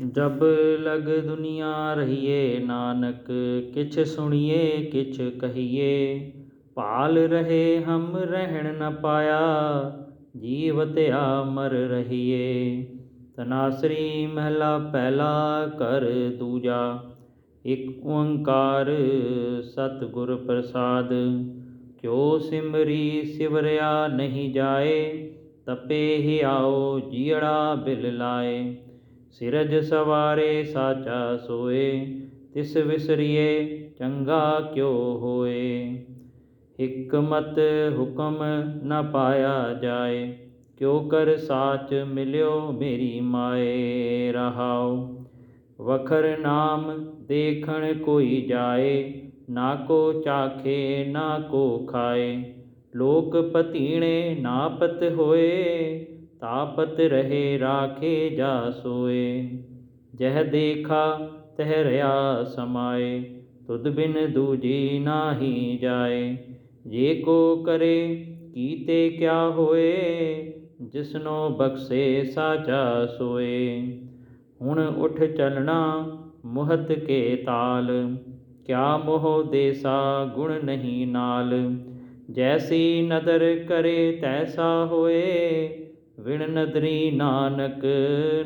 ਜਬ ਲਗ ਦੁਨੀਆ ਰਹੀਏ ਨਾਨਕ, ਕਿਛ ਸੁਣੀਏ, ਕਿਛ ਕਹੀਏ। ਭਾਲ ਰਹੇ ਹਮ ਰਹਿਣ ਨ ਪਾਇਆ ਜੀਵਤਿਆ ਮਰ ਰਹੀਏ। ਤਨਾਸਰੀ ਮਹਿਲਾ ਪਹਿਲਾ ਕਰ ਦੂਜਾ, ਇਕ ਓੰਕਾਰ ਸਤਿਗੁਰ ਪ੍ਰਸਾਦ। ਕਿਉ ਸਿਮਰੀ ਸਿਵਰਿਆ ਨਹੀਂ ਜਾਏ, ਤਪੇ ਹੀ ਆਓ ਜੀੜਾ ਬਿਲ ਲਾਏ। ਸਿਰਜ ਸਵਾਰੇ ਸਾਚਾ ਸੋਏ, ਤਿਸ ਵਿਸਰੀਏ ਚੰਗਾ ਕਿਉ ਹੋਏ? ਹਿਕਮਤ ਹੁਕਮ ਨਾ ਪਾਇਆ ਜਾਏ, ਕਿਉ ਕਰ ਸਾਚ ਮਿਲਿਓ ਮੇਰੀ ਮਾਏ? ਰਹਾਉ, ਵਖਰ ਨਾਮ ਦੇਖਣ ਕੋਈ ਜਾਏ, ਨਾ ਕੋ ਚਾਖੇ, ਨਾ ਕੋ ਖਾਏ। ਲੋਕ ਪਤੀਣੇ ਨਾਪਤ ਹੋਏ ਤਾਪਤ ਰਹੇ ਰਾਖੇ ਜਾ ਸੋਏ। ਜਹ ਦੇਖਾ ਤਹਿ ਰਿਆ ਸਮਾਏ, ਤੁਧ ਬਿਨ ਦੂਜੀ ਨਾਹੀ ਜਾਏ। ਜੇ ਕੋ ਕਰੇ, ਕੀਤੇ ਕਿਆ ਹੋਏ? ਜਿਸਨੋ ਬਖਸ਼ੇ ਸਾਚਾ ਸੋਏ। ਹੁਣ ਉਠ ਚਲਣਾ ਮੁਹਤ ਕੇ ਤਾਲ। ਕਿਆ ਮੋਹ ਦੇਸਾ ਗੁਣ ਨਹੀਂ ਨਾਲ। ਜੈਸੀ ਨਦਰ ਕਰੇ ਤੈਸਾ ਹੋਏ। ਵਿਣ ਨਦਰੀ ਨਾਨਕ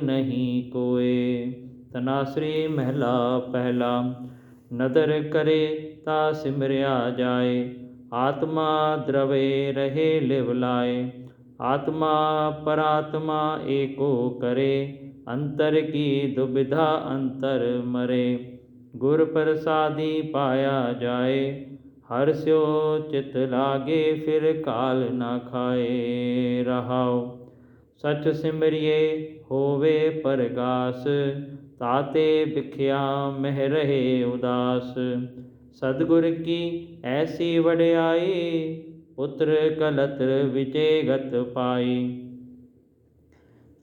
ਨਹੀਂ ਕੋਏ। ਤਨਾਸਰੀ ਮਹਿਲਾ ਪਹਿਲਾ, ਨਦਰ ਕਰੇ ਤਾ ਸਿਮਰਿਆ ਜਾਏ। ਆਤਮਾ ਦਰਵੇ ਰਹੇ ਲਿਵ ਲਾਏ। ਆਤਮਾ ਪਰਾਤਮਾ ਏਕੋ ਕਰੇ। ਅੰਤਰ ਕੀ ਦੁਬਿਧਾ ਅੰਤਰ ਮਰੇ। ਗੁਰ ਪ੍ਰਸਾਦੀ ਪਾਇਆ ਜਾਏ। ਹਰ ਸਿਓ ਚਿਤ ਲਾਗੇ ਫਿਰ ਕਾਲ ਨਾ ਖਾਏ। ਰਹਾਉ। ਸਚ ਸਿਮਰਿਏ ਹੋਵੇ ਪਰਗਾਸ, ਤਾਤੇ ਵਿਖਿਆ ਮਹਿ ਰਹੇ ਉਦਾਸ। ਸਤਿਗੁਰ ਕੀ ਐਸੀ ਵਡਿਆਈ, ਪੁੱਤਰ ਕਲਤਰ ਵਿਜੇ ਗਤ ਪਾਈ।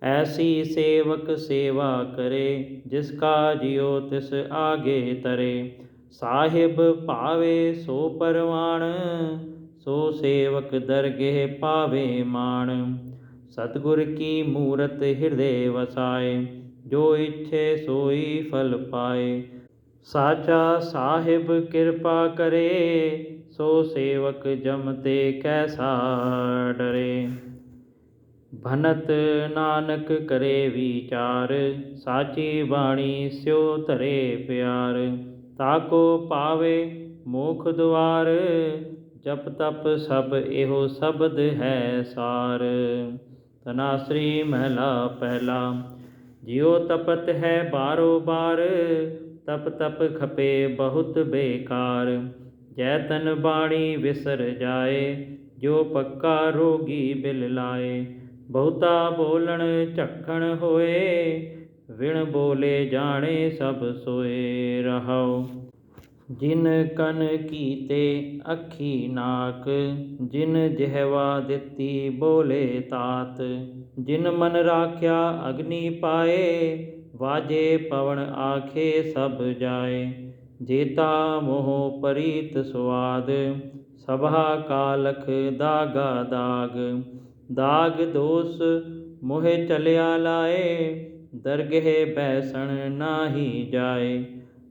ਐਸੀ ਸੇਵਕ ਸੇਵਾ ਕਰੇ, ਜਿਸ ਕਾ ਜਿਉ ਤਿਸ ਆਗੇ ਤਰੇ। ਸਾਹਿਬ ਭਾਵੇ ਸੋ ਪਰਵਾਣ, ਸੋ ਸੇਵਕ ਦਰਗੇ ਪਾਵੇ ਮਾਣ। ਸਤਿਗੁਰ ਕੀ ਮੂਰਤ ਹਿਰਦੇ ਵਸਾਏ, ਜੋ ਇੱਛੇ ਸੋਈ ਫਲ ਪਾਏ। ਸਾਚਾ ਸਾਹਿਬ ਕਿਰਪਾ ਕਰੇ, ਸੋ ਸੇਵਕ ਜਮਤੇ ਕੈਸਾ ਡਰੇ। ਭਨਤ ਨਾਨਕ ਕਰੇ ਵਿਚਾਰ, ਸਾਚੀ ਬਾਣੀ ਸਿਉ ਧਰੇ ਪਿਆਰ। ਤਾਕੋ ਪਾਵੇ ਮੋਖ ਦੁਆਰ, ਜਪ ਤਪ ਸਭ ਇਹੋ ਸ਼ਬਦ ਹੈ ਸਾਰ। ਤਨਾਸਰੀ ਮਹਿਲਾ ਪਹਿਲਾ। ਜਿਉ ਤਪਤ ਹੈ ਬਾਰੋ ਬਾਰ, ਤਪ ਤਪ ਖਪੇ ਬਹੁਤ ਬੇਕਾਰ। ਜੈ ਤਨ ਬਾਣੀ ਵਿਸਰ ਜਾਏ, ਜੋ ਪੱਕਾ ਰੋਗੀ ਬਿਲ ਲਾਏ। ਬਹੁਤਾ ਬੋਲਣ ਝਖਣ ਹੋਏ ਵਿਣ ਬੋਲੇ ਜਾਣੇ ਸਭ ਸੋਏ ਰਹਾਓ ਜਿਨ ਕਨ ਕੀਤੇ ਅੱਖੀ ਨਾਕ, ਜਿਨ ਜਿਹਵਾ ਦਿੱਤੀ ਬੋਲੇ ਤਾਤ, ਜਿਨ ਮਨ ਰਾਖਿਆ ਅਗਨੀ ਪਾਏ, ਵਾਜੇ ਪਵਨ ਆਖੇ ਸਭ ਜਾਏ। ਜੇਤਾ ਮੋਹ ਪਰੀਤ ਸੁਆਦ, ਸਭਾ ਕਾਲਖ ਦਾਗਾ ਦਾਗ। ਦਾਗ ਦੋਸ ਮੋਹਿ ਚਲਿਆ ਲਾਏ, ਦਰਗਹਿ ਬੈਸਣ ਨਾਹੀ ਜਾਏ।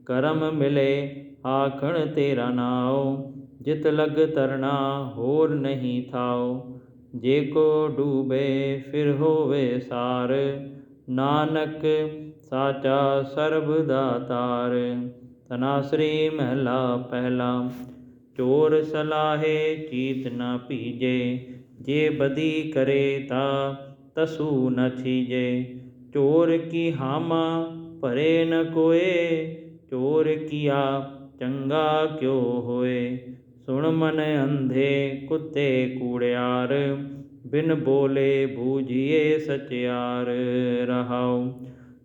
ਕਰਮ ਮਿਲੇ ਆਖਣ ਤੇਰਾ ਨਾਉ, ਜਿਤ ਲਗ ਤਰਨਾ ਹੋਰ ਨਹੀਂ ਥਾਉ। ਜੇ ਕੋ ਡੂਬੇ ਫਿਰ ਹੋਵੇ ਸਾਰ, ਨਾਨਕ ਸਾਚਾ ਸਰਬ ਦਾਤਾਰ ਤਨਾਸਰੀ ਮਹਿਲਾ ਪਹਿਲਾ, ਚੋਰ ਸਲਾਹੇ ਚੀਤ ਨਾ ਪੀਜੇ ਜੇ ਬਦੀ ਕਰੇ ਤਾ ਤਸੂ ਨ ਛੀਜੇ ਚੋਰ ਕੀ ਹਾਮਾ ਭਰੇ ਨ ਕੋਏ, ਚੋਰ ਕੀਆ ਚੰਗਾ ਕਿਉ ਹੋਏ? ਸੁਣ ਮਨ ਅੰਧੇ ਕੁੱਤੇ ਕੂੜਿਆਰ, ਬਿਨ ਬੋਲੇ ਬੂਝੀਏ ਸਚਿਆਰ ਰਹਾਉ।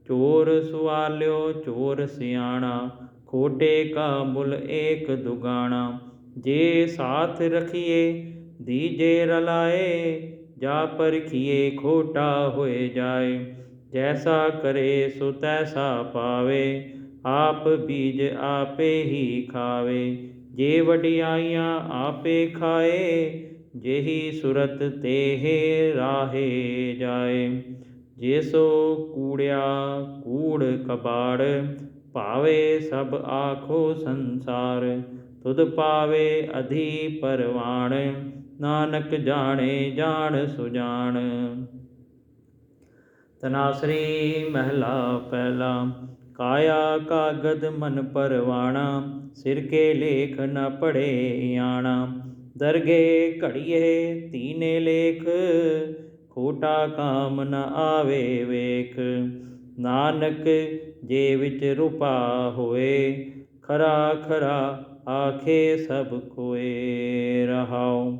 ਚੋਰ ਸੁਆਲਿਓ ਚੋਰ ਸਿਆਣਾ, ਖੋਟੇ ਕਾ ਮੁੱਲ ਏਕ ਦੁਗਾਣਾ। ਜੇ ਸਾਥ ਰਖੀਏ, ਦੀਜੇ ਰਲਾਏ, ਜਾ ਪਰਖੀਏ ਖੋਟਾ ਹੋਏ ਜਾਏ। ਜੈਸਾ ਕਰੇ ਸੋ ਤੈਸਾ ਪਾਵੇ ਆਪ ਬੀਜ ਆਪੇ ਹੀ ਖਾਵੇ, ਜੇ ਵਡਿਆਈਆਂ ਆਪੇ ਖਾਏ, ਜਿਹੀ ਸੁਰਤ ਤੇਹ ਰਾਹੇ ਜਾਏ। ਜੇ ਸੋ ਕੂੜਿਆ ਕੂੜ ਕਬਾੜ, ਭਾਵੇ ਸਭ ਆਖੋ ਸੰਸਾਰ, ਤੁਧ ਪਾਵੇ ਅਧੀ ਪਰਵਾਣ, ਨਾਨਕ ਜਾਣੇ ਜਾਣ ਸੁਜਾਨ ਤਨਾਸਰੀ ਮਹਿਲਾ ਪਹਿਲਾ ਕਾਇਆ ਕਾਗਦ ਮਨ ਪਰਵਾਣਾ, ਸਿਰ ਕੇ ਲੇਖ ਨਾ ਪੜੇ ਆਣਾ। ਦਰਗੇ ਘੜੀਏ ਤੀਨੇ ਲੇਖ, ਖੋਟਾ ਕਾਮ ਨ ਆਵੇ ਵੇਖ। ਨਾਨਕ ਜੇ ਵਿੱਚ ਰੂਪਾ ਹੋਏ, ਖਰਾ ਖਰਾ ਆਖੇ ਸਭ ਕੋਏ ਰਹਾਉ।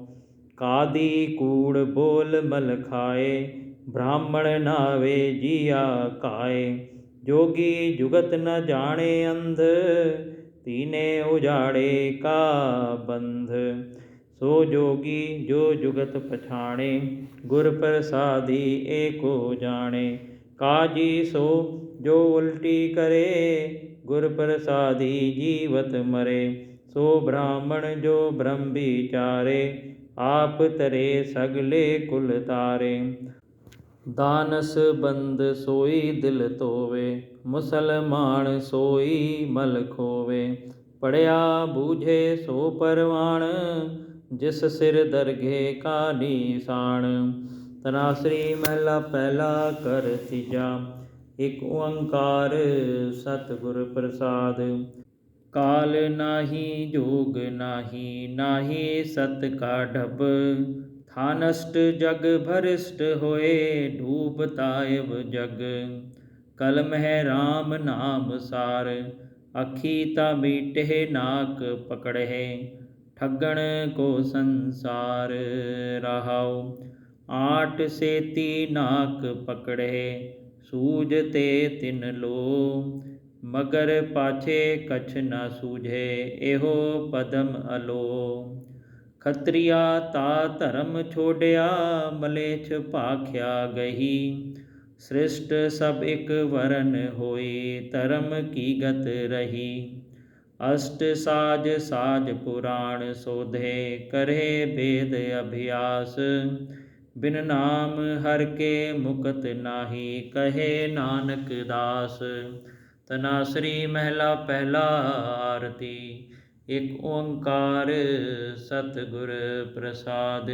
ਕਾਦੀ ਕੂੜ ਬੋਲ ਮਲ ਖਾਏ, ਬ੍ਰਾਹਮਣ ਨਾਵੇ ਜੀਆ ਕਾਏ। ਜੋਗੀ ਜੁਗਤ ਨ ਜਾਣੇ ਅੰਧ, ਤੀਨੇ ਉਜਾੜੇ ਕਾ ਬੰਧ। ਸੋ ਜੋਗੀ ਜੋ ਜੁਗਤ ਪਛਾਣੇ, ਗੁਰ ਪ੍ਰਸਾਦੀ ਏਕੋ ਜਾਣੇ। ਕਾਜੀ ਸੋ, ਜੋ ਉਲਟੀ ਕਰੇ, ਗੁਰ ਪ੍ਰਸਾਦੀ ਜੀਵਤ ਮਰੇ। ਸੋ ਬ੍ਰਾਹਮਣ ਜੋ ਬ੍ਰਹਮ ਵਿਚਾਰੇ, ਆਪ ਤਰੇ ਸਗਲੇ ਕੁਲ ਤਾਰੇ। ਦਾਨਸ ਬੰਦ ਸੋਈ ਦਿਲ ਤੋਵੇ ਮੁਸਲਮਾਨ ਸੋਈ ਮਲ ਖੋਵੇ। ਪੜਿਆ ਬੂਝੇ ਸੋ ਪਰਵਾਣ, ਜਿਸ ਸਿਰ ਦਰਗੇ ਕਾ ਨੀਸਾਨ ਤਨਾਸਰੀ ਮਹਿਲਾ ਪਹਿਲਾ ਕਰ ਤੀਜਾ, ਇਕ ਓੰਕਾਰ ਸਤਿਗੁਰ ਪ੍ਰਸਾਦ। ਕਾਲ ਨਾਹੀ ਜੋਗ ਨਾਹੀ ਨਾਹੀ ਸਤ ਕਾ ਢਬ। ਥਾਨਸਟ ਜਗ ਭਰਿਸ਼ਟ ਹੋਏ ਡੂਬ ਤਾਇਬ ਜਗ। ਕਲਮ ਹੈ RAM ਨਾਮ ਸਾਰ, ਅੱਖੀ ਤਾ ਮੀਟੇ ਨਾਕ ਪਕੜੇ ਠੱਗਣ ਕੋ ਸੰਸਾਰ ਰਹਾਉ, ਆਟ ਸੇਤੀ ਨਾਕ ਪਕੜੇ ਸੂਝ ਤੇ ਤਿਨ ਲੋ, ਮਗਰ ਪਾਛੇ ਕਛ ਨਾ ਸੂਝੇ ਇਹੋ ਪਦਮ ਅਲੋ। ਖਤਰੀਆ, ਤਾ ਧਰਮ ਛੋੜਿਆ ਮਲੇਛ ਭਾਖਿਆ ਗਹੀ। ਸ੍ਰਿਸ਼ਟ ਸਭ ਇਕ ਵਰਨ ਹੋਈ, ਧਰਮ ਕੀ ਗਤ ਰਹੀ। ਅਸ਼ਟ ਸਾਜ ਸਾਜ ਪੁਰਾਣ ਸੋਧੇ, ਕਰੇ ਵੇਦ ਅਭਿਆਸ। ਬਿਨ ਨਾਮ ਹਰ ਕੇ ਮੁਕਤ ਨਾਹੀ, ਕਹੇ ਨਾਨਕ ਦਾਸ। ਤਨਾਸਰੀ ਮਹਿਲਾ ਪਹਿਲਾ ਆਰਤੀ। ਇਕ ਓੰਕਾਰ ਸਤਿਗੁਰ ਪ੍ਰਸਾਦ।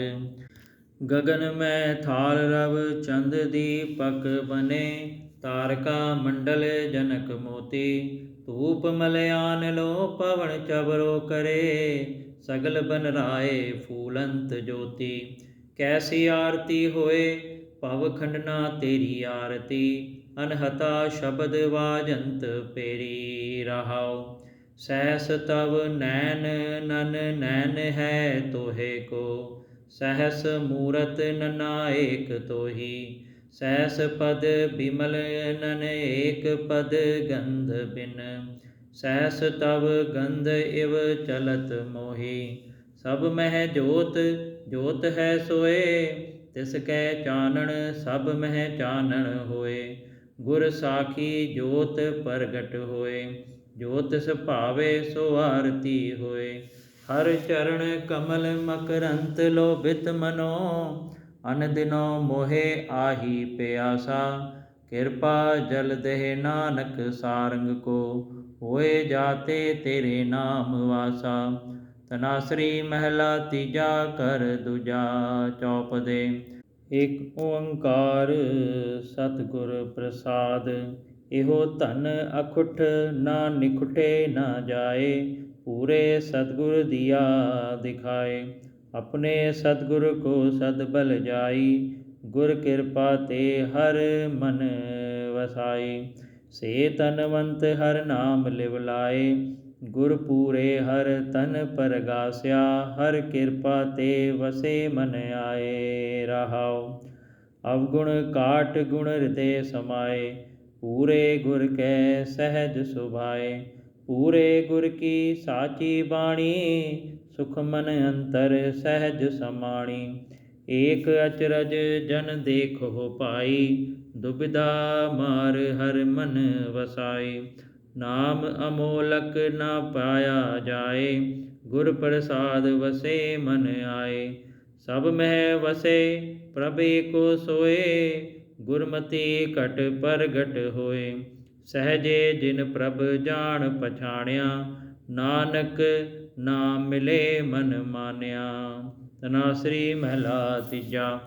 ਗगन ਮੈਂ ਥਾਲ ਰਵ ਚੰਦ ਦੀਪਕ ਬਨੇ, ਤਾਰਕਾ ਮੰਡਲ ਜਨਕ ਮੋਤੀ। ਧੂਪ ਮਲਿਆਨ ਲੋ ਪਵਨ ਚਬਰੋ ਕਰੇ, ਸਗਲ ਬਨ ਰਾਏ ਫੂਲੰਤ ਜੋਤੀ। ਕੈਸੀ ਆਰਤੀ ਹੋਏ ਭਵ ਖੰਡਨਾ ਤੇਰੀ ਆਰਤੀ, ਅਨਹਤਾ ਸ਼ਬਦ ਵਾਜੰਤ ਪੇਰੀ ਰਹਾਓ ਸਹਿਸ ਤਵ ਨੈਣ ਨਨ ਨੈਣ ਹੈ ਤੋਹੇ ਕੋ, ਸਹਿਸ ਮੂਰਤ ਨਨਾਇਕ ਤੋਹੀ, ਸਹਿਸ ਪਦ ਬਿਮਲ ਨਨ ਏਕ ਪਦ ਗੰਧ ਬਿਨ, ਸਹਿਸ ਤਵ ਗੰਧ ਇਵ ਚਲਤ ਮੋਹੀ, ਸਭ ਮਹਿ ਜੋਤ ਜੋਤ ਹੈ ਸੋਏ, ਤਿਸ ਕੈ ਚਾਨਣ ਸਭ ਮਹਿ ਚਾਨਣ ਹੋਏ, ਗੁਰ ਸਾਖੀ ਜੋਤ ਪ੍ਰਗਟ ਹੋਏ। ਜੋ ਤਿਸ ਭਾਵੇ ਸੋ ਆਰਤੀ ਹੋਏ। ਹਰ ਚਰਨ ਕਮਲ ਮਕਰੰਤ ਲੋਭਿਤ ਮਨੋ। ਅਨ ਦਿਨੋ ਮੋਹਿ ਆਹੀ ਪਿਆਸਾ। ਕਿਰਪਾ ਜਲ ਦੇਹ ਨਾਨਕ ਸਾਰੰਗ ਕੋ। ਹੋਏ ਜਾਤੇ ਤੇਰੇ ਨਾਮ ਵਾਸਾ। ਤਨਾਸਰੀ ਮਹਿਲਾ ਤੀਜਾ ਕਰ ਦੂਜਾ ਚੌਪਦੇ ਇਕ ਓੰਕਾਰ ਸਤਿਗੁਰ ਪ੍ਰਸਾਦ। ਇਹੋ ਧਨ ਅਖੁੱਠ ਨਾ ਨਿਖੁਟੇ ਨਾ ਜਾਏ, ਪੂਰੇ ਸਤਿਗੁਰ ਦੀਆ ਦਿਖਾਏ। ਆਪਣੇ ਸਤਿਗੁਰ ਕੋ ਸਦ ਬਲ ਜਾਈ, ਗੁਰ ਕਿਰਪਾ ਤੇ ਹਰ ਮਨ ਵਸਾਈ। ਸੇ ਤਨਵੰਤ ਹਰ ਨਾਮ ਲਿਵ ਲਾਏ, ਗੁਰ ਪੂਰੇ ਹਰ ਤਨ ਪਰਗਾਸਿਆ, ਹਰ ਕਿਰਪਾ ਤੇ ਵਸੇ ਮਨ ਆਏ ਰਹਾਉ। ਅਵਗੁਣ ਕਾਟ ਗੁਣ ਹਿਰਦੇ ਸਮਾਏ ਪੂਰੇ ਗੁਰ ਕੈ ਸਹਿਜ ਸੁਭਾਏ, ਪੂਰੇ ਗੁਰ ਕੀ ਸਾਚੀ ਬਾਣੀ, ਸੁਖ ਮਨ ਅੰਤਰ ਸਹਿਜ ਸਮਾਣੀ। ਏਕ ਅਚਰਜ ਜਨ ਦੇਖੋ ਪਾਈ, ਦੁਬਿਧਾ ਮਾਰ ਹਰ ਮਨ ਵਸਾਏ ਨਾਮ ਅਮੋਲਕ ਨਾ ਪਾਇਆ ਜਾਏ, ਗੁਰ ਪ੍ਰਸਾਦ ਵਸੇ ਮਨ ਆਏ। ਸਭ ਮਹਿ ਵਸੇ, ਪ੍ਰਭੇ ਕੋ ਸੋਏ ਗੁਰਮਤੀ ਘਟ ਪ੍ਰਗਟ ਹੋਏ, ਸਹਜੇ ਜਿਨ ਪ੍ਰਭ ਜਾਣ ਪਛਾਣਿਆ, ਨਾਨਕ ਨਾਮ ਮਿਲੇ ਮਨ ਮਾਨਿਆ। ਤਨਾਸਰੀ ਮਹਿਲਾ ਤੀਜਾ।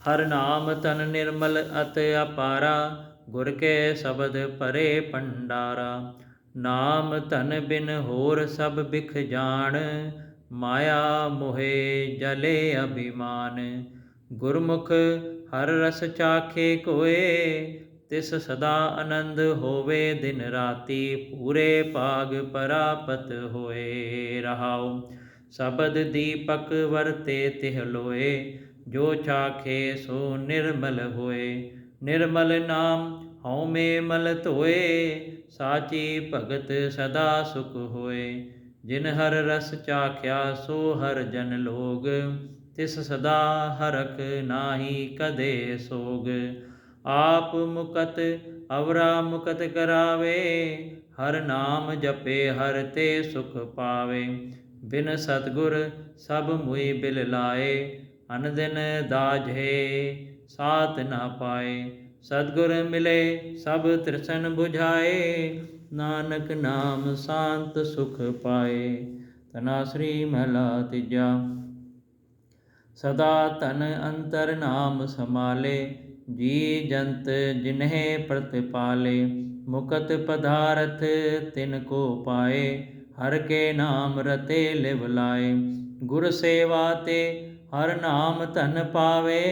ਹਰ ਨਾਮ ਤਨ ਨਿਰਮਲ ਅਤ ਅਪਾਰਾ, ਗੁਰ ਕੇ ਸ਼ਬਦ ਪਰੇ ਭੰਡਾਰਾ। ਨਾਮ ਧਨ ਬਿਨ ਹੋਰ ਸਭ ਬਿਖ ਜਾਣ, ਮਾਇਆ ਮੋਹੇ ਜਲੇ ਅਭਿਮਾਨ। ਗੁਰਮੁਖ ਹਰ ਰਸ ਚਾਖੇ ਕੋਏ, ਤਿਸ ਸਦਾ ਆਨੰਦ ਹੋਵੇ, ਦਿਨ ਰਾਤੀ ਪੂਰੇ ਭਾਗ ਪ੍ਰਾਪਤ ਹੋਏ। ਰਹਾਉ, ਸ਼ਬਦ ਦੀਪਕ ਵਰਤੇ ਤਿਹ ਲੋਏ, ਜੋ ਚਾਖੇ ਸੋ ਨਿਰਮਲ ਹੋਏ। ਨਿਰਮਲ ਨਾਮ ਹਉਮੈ ਮਲ ਧੋਏ, ਸਾਚੀ ਭਗਤ ਸਦਾ ਸੁਖ ਹੋਏ। ਜਿਨ ਹਰ ਰਸ ਚਾਖਿਆ ਸੋ ਹਰ ਜਨ ਲੋਗ ਤਿਸ ਸਦਾ ਹਰਖ ਨਾਹੀ ਕਦੇ ਸੋਗ। ਆਪ ਮੁਕਤ ਅਵਰਾ ਮੁਕਤ ਕਰਾਵੇ, ਹਰ ਨਾਮ ਜਪੇ ਹਰ ਤੇ ਸੁਖ ਪਾਵੇ। ਬਿਨ ਸਤਗੁਰ ਸਭ ਮੁਈ ਬਿਲ ਲਾਏ, ਅਨ ਦਿਨ ਦਾਝੇ ਸਾਤ ਨਾ ਪਾਏ। ਸਤਗੁਰ ਮਿਲੇ ਸਭ ਤ੍ਰਿਸ਼ਨ 부ਝਾਏ ਨਾਨਕ ਨਾਮ ਸ਼ਾਂਤ ਸੁਖ ਪਾਏ। ਤਨਾ ਸ੍ਰੀ ਮਹਲਾ ਤੀਜਾ। ਸਦਾ ਤਨ ਅੰਤਰ ਨਾਮ ਸਮਾਲੇ ਜੀ ਜੰਤ ਜਿਨਹਿ ਪ੍ਰਤਿਪਾਲੇ, ਮੁਕਤ ਪਦਾਰਥ ਤਿਨ ਕੋ ਪਾਏ, ਹਰ ਕੇ ਨਾਮ ਰਤੇ ਲਿਵ ਲਾਏ। ਗੁਰ ਸੇਵਾ ਤੇ ਹਰ ਨਾਮ ਧਨ ਪਾਵੇ,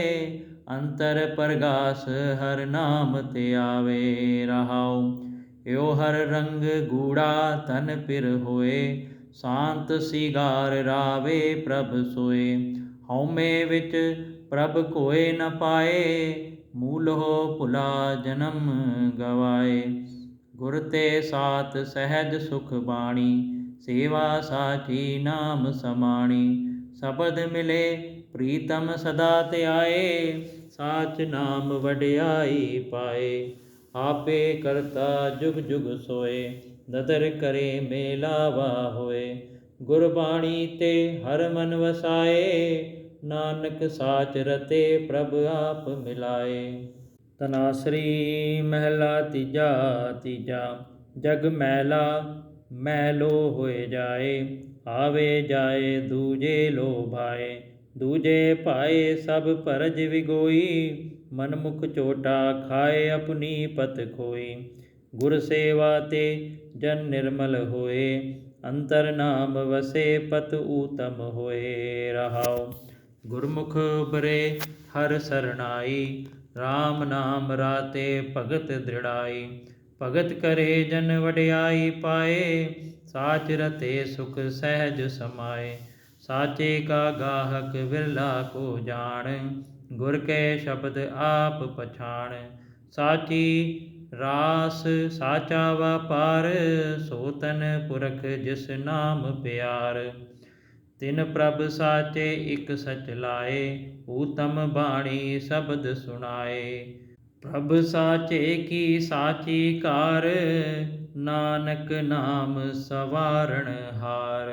ਅੰਤਰ ਪ੍ਰਗਾਸ ਹਰ ਨਾਮ ਤੇ ਆਵੇ, ਰਹਾਉ। ਏਉ ਹਰ ਰੰਗ ਗੂੜਾ ਤਨ ਪਿਰ ਹੋਏ, ਸ਼ਾਂਤ ਸਿਗਾਰ ਰਾਵੇ ਪ੍ਰਭ ਸੋਏ। ਹਉਮੈ ਵਿੱਚ ਪ੍ਰਭ ਕੋਏ ਨ ਪਾਏ, ਮੂਲ ਹੋ ਭੁਲਾ ਜਨਮ ਗਵਾਏ। ਗੁਰ ਤੇ ਸਾਤ ਸਹਿਜ ਸੁਖ ਬਾਣੀ, ਸੇਵਾ ਸਾਚੀ ਨਾਮ ਸਮਾਣੀ। ਸ਼ਬਦ ਮਿਲੇ, ਪ੍ਰੀਤਮ ਸਦਾ ਧਿਆਏ ਸਾਚ ਨਾਮ ਵਡਿਆਈ ਪਾਏ। ਆਪੇ ਕਰਤਾ ਜੁਗ ਜੁਗ ਸੋਏ, ਨਦਰ ਕਰੇ ਮੇਲਾਵਾ ਹੋਏ। ਗੁਰਬਾਣੀ ਤੇ ਹਰ ਮਨ ਵਸਾਏ, ਨਾਨਕ ਸਾਚ ਰਤੇ ਪ੍ਰਭ ਆਪ ਮਿਲਾਏ। ਤਨਾਸਰੀ ਮਹਿਲਾ ਤੀਜਾ ਤੀਜਾ, ਜਗ ਮੈਲਾ, ਮੈਲੋ ਹੋਏ ਜਾਏ, ਆਵੇ ਜਾਏ ਦੂਜੇ ਲੋ ਭਾਏ ਦੂਜੇ ਭਾਏ ਸਭ ਪਰਜ ਵਿਗੋਈ ਮਨ ਮੁਖ ਚੋਟਾ ਖਾਏ ਆਪਣੀ ਪਤ ਖੋਈ। ਗੁਰ ਸੇਵਾ ਤੇ ਜਨ ਨਿਰਮਲ ਹੋਏ ਅੰਤਰ ਨਾਮ ਵਸੇ ਪਤ ਊਤਮ ਹੋਏ ਰਹਾਉ। ਗੁਰਮੁਖ ਬਰੇ ਹਰ ਸਰਣਾਈ RAM ਨਾਮ ਰਾਤੇ ਭਗਤ ਦ੍ਰਿੜਾਈ। ਭਗਤ ਕਰੇ ਜਨ ਵਡਿਆਈ ਪਾਏ, ਸਾਚ ਰਤੇ ਸੁਖ ਸਹਿਜ ਸਮਾਏ। ਸਾਚੇ ਕਾ ਗਾਹਕ ਵਿਰਲਾ ਕੋ ਜਾਣ, ਗੁਰ ਕੈ ਸ਼ਬਦ ਆਪ ਪਛਾਣ। ਸਾਚੀ ਰਾਸ ਸਾਚਾ ਵਪਾਰ ਸੋ ਤਨ ਪੁਰਖ ਜਿਸ ਨਾਮ ਪਿਆਰ। ਤਿਨ ਪ੍ਰਭ ਸਾਚੇ ਇਕ ਸਚ ਲਾਏ, ਊਤਮ ਬਾਣੀ ਸ਼ਬਦ ਸੁਣਾਏ। ਪ੍ਰਭ ਸਾਚੇ ਕੀ ਸਾਚੀ ਕਾਰ ਨਾਨਕ ਨਾਮ ਸਵਾਰਣ ਹਾਰ।